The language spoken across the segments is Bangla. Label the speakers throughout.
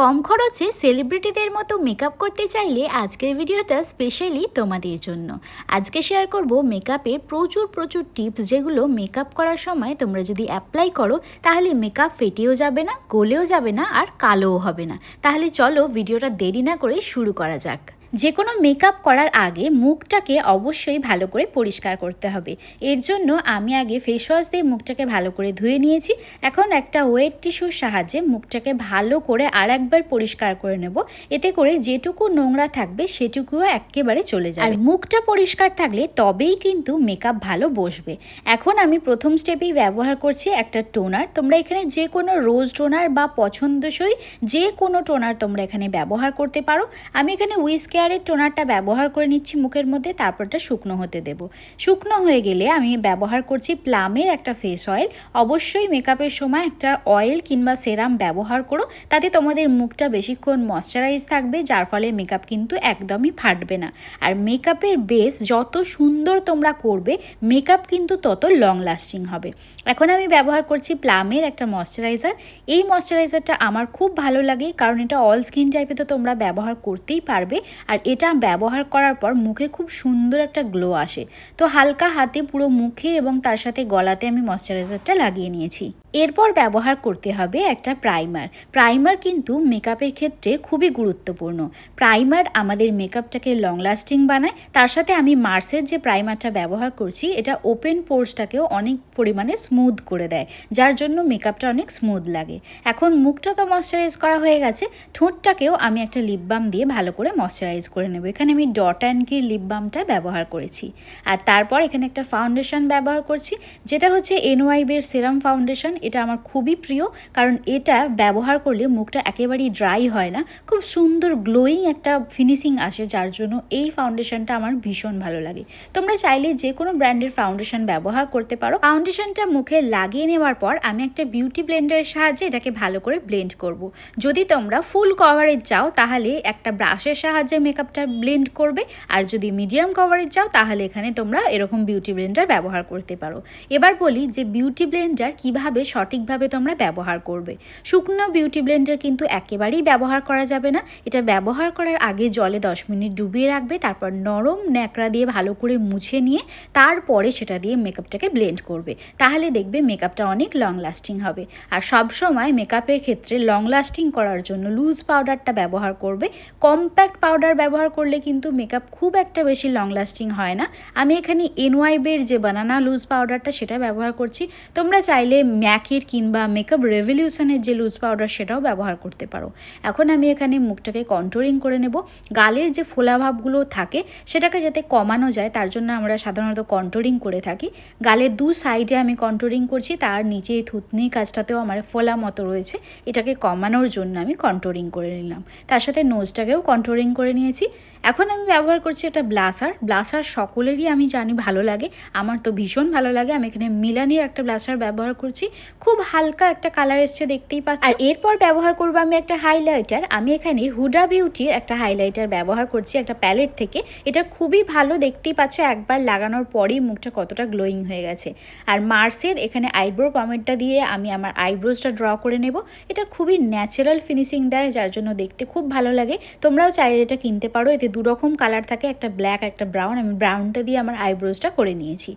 Speaker 1: কম খরচে সেলিব্রিটিদের মতো মেকআপ করতে চাইলে আজকের ভিডিওটা স্পেশালি তোমাদের জন্য। আজকে শেয়ার করব মেকআপের প্রচুর প্রচুর টিপস যেগুলো মেকআপ করার সময় তোমরা যদি অ্যাপ্লাই করো, তাহলে মেকআপ ফেটেও যাবে না, গলেও যাবে না আর কালোও হবে না। তাহলে চলো ভিডিওটা দেরি না করে শুরু করা যাক। যে কোনো মেকআপ করার আগে মুখটাকে অবশ্যই ভালো করে পরিষ্কার করতে হবে। এর জন্য আমি আগে ফেস ওয়াশ দিয়ে মুখটাকে ভালো করে ধুয়ে নিয়েছি। এখন একটা ওয়েট টিস্যুর সাহায্যে মুখটাকে ভালো করে আর একবার পরিষ্কার করে নেব। এতে করে যেটুকু নোংরা থাকবে সেটুকুও একেবারে চলে যাবে। আর মুখটা পরিষ্কার থাকলে তবেই কিন্তু মেকআপ ভালো বসবে। এখন আমি প্রথম স্টেপেই ব্যবহার করছি একটা টোনার তোমরা এখানে যে কোনো রোজ টোনার বা পছন্দসই যে কোনো টোনার তোমরা এখানে ব্যবহার করতে পারো। আমি এখানে উইস কেয়ারের টোনারটা ব্যবহার করে নিচ্ছি মুখের মধ্যে, তারপরটা শুকনো হতে দেব। শুকনো হয়ে গেলে আমি ব্যবহার করছি প্লামের একটা ফেস অয়েল অবশ্যই মেকআপের সময় একটা অয়েল কিংবা সেরাম ব্যবহার করো, তাতে তোমাদের মুখটা বেশিক্ষণ ময়শ্চারাইজ থাকবে, যার ফলে মেকআপ কিন্তু একদমই ফাটবে না। আর মেকআপের বেস যত সুন্দর তোমরা করবে মেকআপ কিন্তু তত লং লাস্টিং হবে। এখন আমি ব্যবহার করছি প্লামের একটা ময়শ্চারাইজার এই ময়শ্চারাইজারটা আমার খুব ভালো লাগে, কারণ এটা অল স্কিন টাইপে তো তোমরা ব্যবহার করতেই পারবে। আর এটা ব্যবহার করার পর মুখে খুব সুন্দর একটা গ্লো আসে। তো হালকা হাতে পুরো মুখে এবং তার সাথে গলাতে আমি ময়শ্চারাইজারটা লাগিয়ে নিয়েছি। এরপর ব্যবহার করতে হবে একটা প্রাইমার প্রাইমার কিন্তু মেকআপের ক্ষেত্রে খুবই গুরুত্বপূর্ণ। প্রাইমার আমাদের মেকআপটাকে লং লাস্টিং বানায়। তার সাথে আমি মার্সের যে প্রাইমারটা ব্যবহার করছি, এটা ওপেন পোর্সটাকেও অনেক পরিমাণে স্মুথ করে দেয়, যার জন্য মেকআপটা অনেক স্মুথ লাগে। এখন মুখটা তো ময়শ্চারাইজ করা হয়ে গেছে। ঠোঁটটাকেও আমি একটা লিপ বাম দিয়ে ভালো করে ময়শ্চারাইজ করে নেব। এখানে আমি ডট অ্যান্ড কির লিপ বামটা ব্যবহার করেছি। আর তারপর এখানে একটা ফাউন্ডেশন ব্যবহার করছি, যেটা হচ্ছে এনওয়াইবের সেরাম ফাউন্ডেশন এটা আমার খুবই প্রিয়, কারণ এটা ব্যবহার করলে মুখটা একেবারেই ড্রাই হয় না। খুব সুন্দর গ্লোয়িং একটা ফিনিশিং আসে, যার জন্য এই ফাউন্ডেশনটা আমার ভীষণ ভালো লাগে। তোমরা চাইলে যে কোনো ব্র্যান্ডের ফাউন্ডেশন ব্যবহার করতে পারো। ফাউন্ডেশনটা মুখে লাগিয়ে নেওয়ার পর আমি একটা বিউটি ব্লেন্ডারের সাহায্যে এটাকে ভালো করে ব্লেন্ড করব। যদি তোমরা ফুল কভারেজ চাও, তাহলে একটা ব্রাশের সাহায্যে মেকআপটা ব্লেন্ড করবে। আর যদি মিডিয়াম কভারেজ চাও, তাহলে এখানে তোমরা এরকম বিউটি ব্লেন্ডার ব্যবহার করতে পারো। এবার বলি যে বিউটি ব্লেন্ডার কীভাবে সঠিকভাবে তোমরা ব্যবহার করবে। শুকনো বিউটি ব্লেন্ডার কিন্তু একেবারেই ব্যবহার করা যাবে না। এটা ব্যবহার করার আগে জলে দশ মিনিট ডুবিয়ে রাখবে, তারপর নরম ন্যাকড়া দিয়ে ভালো করে মুছে নিয়ে, তারপরে সেটা দিয়ে মেকআপটাকে ব্লেন্ড করবে। তাহলে দেখবে মেকআপটা অনেক লং লাস্টিং হবে। আর সব সময় মেকআপের ক্ষেত্রে লং লাস্টিং করার জন্য লুজ পাউডারটা ব্যবহার করবে। কম্প্যাক্ট পাউডার ব্যবহার করলে কিন্তু মেকআপ খুব একটা বেশি লং লাস্টিং হয় না। আমি এখানে এনওয়াইবের যে বানানা লুজ পাউডারটা সেটা ব্যবহার করছি। তোমরা চাইলে ম্যাকের কিংবা মেকআপ রেভলিউশনের যে লুজ পাউডার সেটাও ব্যবহার করতে পারো। এখন আমি এখানে মুখটাকে কন্ট্রোলিং করে নেব। গালের যে ফোলাভাবগুলো থাকে, সেটাকে যাতে কমানো যায়, তার জন্য আমরা সাধারণত কন্ট্রোলিং করে থাকি। গালের দু সাইডে আমি কন্ট্রোলিং করছি, তার নিচে থুতনি কাজটাতেও আমার ফোলা মতো রয়েছে। এটাকে কমানোর জন্য আমি কন্ট্রোলিং করে নিলাম। তার সাথে নোজটাকেও কন্ট্রোলিং করে নিয়েছি। এখন আমি ব্যবহার করছি একটা ব্লাসার। ব্লাসার সকলেরই আমি জানি ভালো লাগে। আমার তো ভীষণ ভালো লাগে। আমি এখানে মিলানির একটা ব্লাসার ব্যবহার করছি। খুব হালকা একটা কালার এসছে, দেখতেই পাচ্ছি। আর এরপর ব্যবহার করব আমি একটা হাইলাইটার আমি এখানে হুডা বিউটির একটা হাইলাইটার ব্যবহার করছি একটা প্যালেট থেকে। এটা খুবই ভালো, দেখতেই পাচ্ছ, একবার লাগানোর পরেই মুখটা কতটা গ্লোয়িং হয়ে গেছে। আর মার্সের এখানে আইব্রো পমেটটা দিয়ে আমি আমার আইব্রোজটা ড্র করে নেব। এটা খুবই ন্যাচারাল ফিনিশিং দেয়, যার জন্য দেখতে খুব ভালো লাগে। তোমরাও চাইলে এটা কিনতে পারো। এতে দু রকম কালার থাকে, একটা ব্ল্যাক একটা ব্রাউন আমি ব্রাউনটা দিয়ে আমার আইব্রোজটা করে নিয়েছি।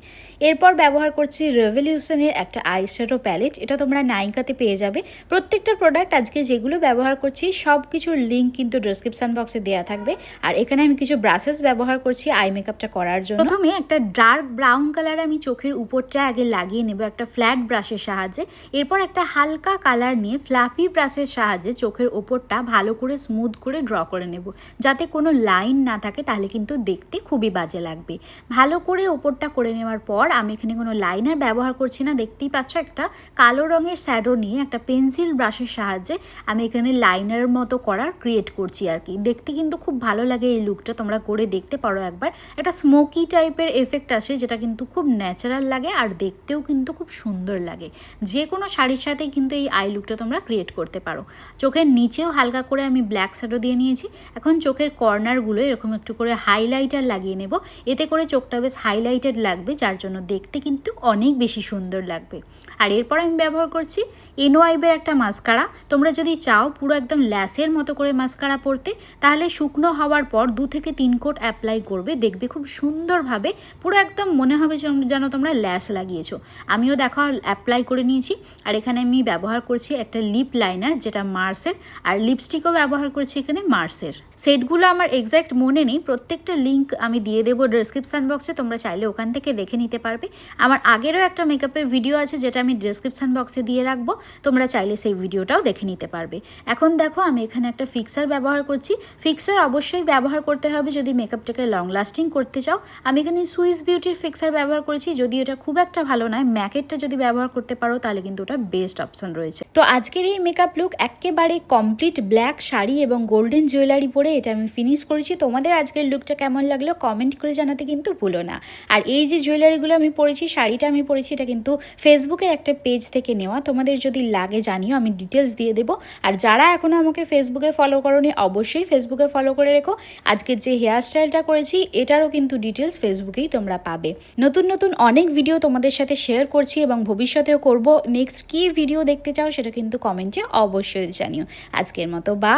Speaker 1: এরপর ব্যবহার করছি রেভলিউশনের একটা আইশ্যাডো প্যালেট এটা তোমরা নাইকাতে পেয়ে যাবে। প্রত্যেকটা প্রোডাক্ট আজকে যেগুলো ব্যবহার করছি সব কিছুর লিঙ্ক কিন্তু ডিসক্রিপশন বক্সে দেওয়া থাকবে। আর এখানে আমি কিছু ব্রাশেস ব্যবহার করছি আই মেকআপটা করার জন্য। প্রথমে একটা ডার্ক ব্রাউন কালার আমি চোখের উপরটা আগে লাগিয়ে নেব একটা ফ্ল্যাট ব্রাশের সাহায্যে। এরপর একটা হালকা কালার নিয়ে ফ্লাফি ব্রাশের সাহায্যে চোখের ওপরটা ভালো করে স্মুথ করে ড্র করে নেব। যাতে কোনো লাইন না থাকে, তাহলে কিন্তু দেখতে খুবই বাজে লাগবে। ভালো করে ওপরটা করে নেওয়ার পর আমি এখানে কোনো লাইনার ব্যবহার করছি না। দেখতেই পাচ্ছ একটা কালো রঙের শ্যাডো নিয়ে একটা পেন্সিল ব্রাশের সাহায্যে আমি এখানে লাইনার মতো করার ক্রিয়েট করছি আর কি। দেখতে কিন্তু খুব ভালো লাগে এই লুকটা তোমরা করে দেখতে পারো একবার। একটা স্মোকি টাইপের এফেক্ট আসে, যেটা কিন্তু খুব ন্যাচারাল লাগে আর দেখতেও কিন্তু খুব সুন্দর লাগে। যে কোনো শাড়ির সাথে কিন্তু এই আই লুকটা তোমরা ক্রিয়েট করতে পারো। চোখের নিচেও হালকা করে আমি ব্ল্যাক শ্যাডো দিয়ে নিয়েছি। এখন চোখের কর্নারগুলো এরকম একটু করে হাইলাইটার লাগিয়ে নেব। এতে করে চোখটা বেশ হাইলাইটেড লাগবে, যার জন্য দেখতে কিন্তু অনেক বেশি সুন্দর লাগবে। আর এরপর আমি ব্যবহার করছি এনোয়াইবের একটা মাস্কারা তোমরা যদি চাও পুরো একদম ল্যাসের মতো করে মাস্কারা পরতে, তাহলে শুকনো হওয়ার পর দু থেকে তিন কোট অ্যাপ্লাই করবে। দেখবে খুব সুন্দরভাবে পুরো একদম মনে হবে যেন তোমরা ল্যাস লাগিয়েছো। আমিও দেখো অ্যাপ্লাই করে নিয়েছি। আর এখানে আমি ব্যবহার করছি একটা লিপ লাইনার যেটা মার্সের আর লিপস্টিকও ব্যবহার করছি এখানে মার্সের সেটগুলো আমার এক্স্যাক্ট মনে নেই। প্রত্যেকটা লিঙ্ক আমি দিয়ে দেবো ডেসক্রিপশান বক্সে তোমরা চাইলে ওখান থেকে দেখে নিতে পারবে। আমার আগেরও একটা মেকআপের ভিডিও আছে, যেটা আমি ডেসক্রিপশান বক্সে দিয়ে রাখব। তোমরা চাইলে সেই ভিডিওটাও দেখে নিতে পারবে। এখন দেখো, আমি এখানে একটা ফিক্সার ব্যবহার করছি। ফিক্সার অবশ্যই ব্যবহার করতে হবে যদি মেকআপটাকে লং লাস্টিং করতে চাও। আমি এখানে সুইস বিউটির ফিক্সার ব্যবহার করেছি। যদি এটা খুব একটা ভালো নয় ম্যাকেটটা যদি ব্যবহার করতে পারো, তাহলে কিন্তু ওটা বেস্ট অপশন রয়েছে। তো আজকের এই মেকআপ লুক একেবারে কমপ্লিট ব্ল্যাক শাড়ি এবং গোল্ডেন জুয়েলারি পরে এটা আমি ফিনিশ করেছি। তোমাদের আজকের লুকটা কেমন লাগল কমেন্ট করে জানাতে কিন্তু ভুলো না। আর এই যে জুয়েলারিগুলো আমি পরেছি, শাড়িটা আমি পরেছি, এটা কিন্তু ফেসবুকের একটা পেজ থেকে নেওয়া। তোমাদের যদি লাগে জানিও, আমি ডিটেলস দিয়ে দেবো। আর যারা এখনও আমাকে ফেসবুকে ফলো করোনি, অবশ্যই ফেসবুকে ফলো করে রেখো। আজকের যে হেয়ার স্টাইলটা করেছি, এটারও কিন্তু ডিটেলস ফেসবুকেই তোমরা পাবে। নতুন নতুন অনেক ভিডিও তোমাদের সাথে শেয়ার করছি এবং ভবিষ্যতেও করব। নেক্সট কী ভিডিও দেখতে চাও, সেটা কিন্তু কমেন্টে অবশ্যই জানিও। আজকের মতো বা